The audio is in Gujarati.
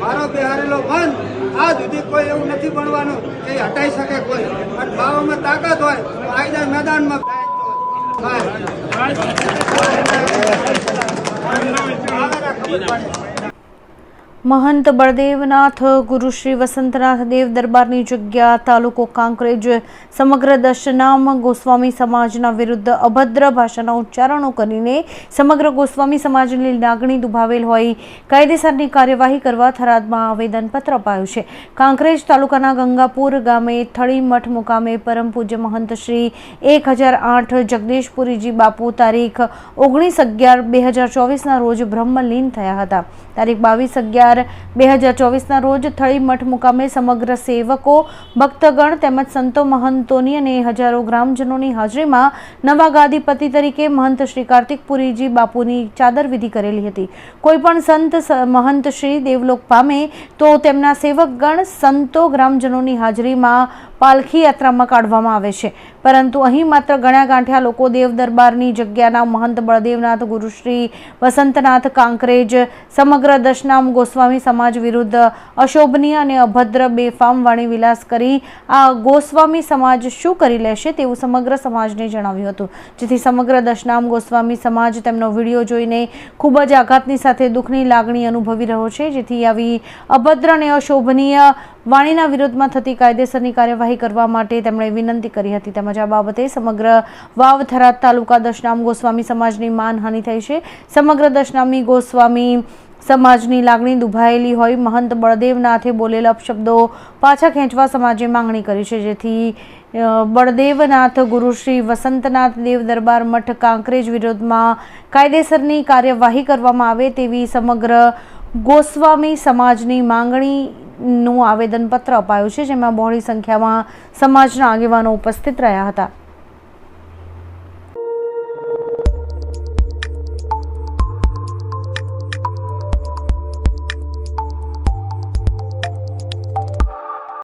મારો બિહારેલો બંધ આ સુધી કોઈ એવું નથી બનવાનું કે હટાઈ શકે કોઈ. પણ બાવામાં તાકાત હોય આઈના મેદાનમાં મહંત બળદેવનાથ, ગુરુ શ્રી વસંતનાથ દેવ દરબારની જગ્યા, તાલુકો કાંકરેજ, સમગ્ર દશનામ ગોસ્વામી સમાજના વિરુદ્ધ અભદ્ર ભાષાના ઉચ્ચારણો કરીને સમગ્ર ગોસ્વામી સમાજની લાગણી દુભાવેલ હોય, કાયદેસરની કાર્યવાહી કરવા થરાદમાં આવેદનપત્ર અપાયું છે. કાંકરેજ તાલુકાના ગંગાપુર ગામે થળી મઠ મુકામે પરમ પૂજ્ય મહંત શ્રી એક હજાર આઠ જગદીશપુરીજી બાપુ તારીખ ઓગણીસ અગિયાર બે હજાર ચોવીસના રોજ બ્રહ્મલીન થયા હતા. તારીખ બાવીસ અગિયાર બે હજાર ચોવીસના રોજ થળી મઠ મુકામે સમગ્ર સેવકો, ભક્તગણ તેમજ સંતો મહંતોની અને હજારો ગ્રામજનોની હાજરીમાં નવા ગાદીપતિ તરીકે મહંત શ્રી કાર્તિકપુરીજી બાપુની ચાદર વિધિ કરેલી હતી. કોઈપણ સંત મહંત શ્રી દેવલોક પામે તો તેમના સેવકગણ, સંતો, ગ્રામજનોની હાજરીમાં પાલખી યાત્રામાં કાઢવામાં આવે છે. પરંતુ અહીં માત્ર ગણ્યા ગાંઠ્યા લોકો દેવ દરબારની જગ્યાના મહંત બળદેવનાથ, ગુરુશ્રી વસંતનાથ કાંકરેજ, સમગ્ર દશનામ ગોસ્વામી સમાજ વિરુદ્ધ અશોભનીય અને અભદ્ર બેફામ વાણી વિલાસ કરી આ ગોસ્વામી સમાજ શું કરી લેશે તેવું સમગ્ર સમાજને જણાવ્યું હતું. જેથી સમગ્ર દશનામ ગોસ્વામી સમાજ તેમનો વીડિયો જોઈને ખૂબ જ આઘાતની સાથે દુઃખની લાગણી અનુભવી રહ્યો છે. જેથી આવી અભદ્ર અને અશોભનીય વાણીના વિરોધમાં થતી કાયદેસરની કાર્યવાહી કરવા માટે તેમણે વિનંતી કરી હતી. તેમજ આ બાબતે સમગ્ર વાવ થરાદ તાલુકા દશનામ ગોસ્વામી સમાજની માનહાનિ થઈ છે. સમગ્ર દશનામી ગોસ્વામી સમાજની લાગણી દુભાયેલી હોય. મહંત બળદેવનાથે બોલેલા અપશબ્દો પાછા ખેંચવા સમાજે માંગણી કરી છે. જેથી બળદેવનાથ ગુરુ શ્રી વસંતનાથ દેવ દરબાર મઠ, કાંકરેજ વિરોધમાં કાયદેસરની કાર્યવાહી કરવામાં આવે તેવી સમગ્ર ગોસ્વામી સમાજની માંગણીનું આવેદનપત્ર અપાયું છે જેમાં બહોળી સંખ્યામાં સમાજના આગેવાનો ઉપસ્થિત રહ્યા હતા.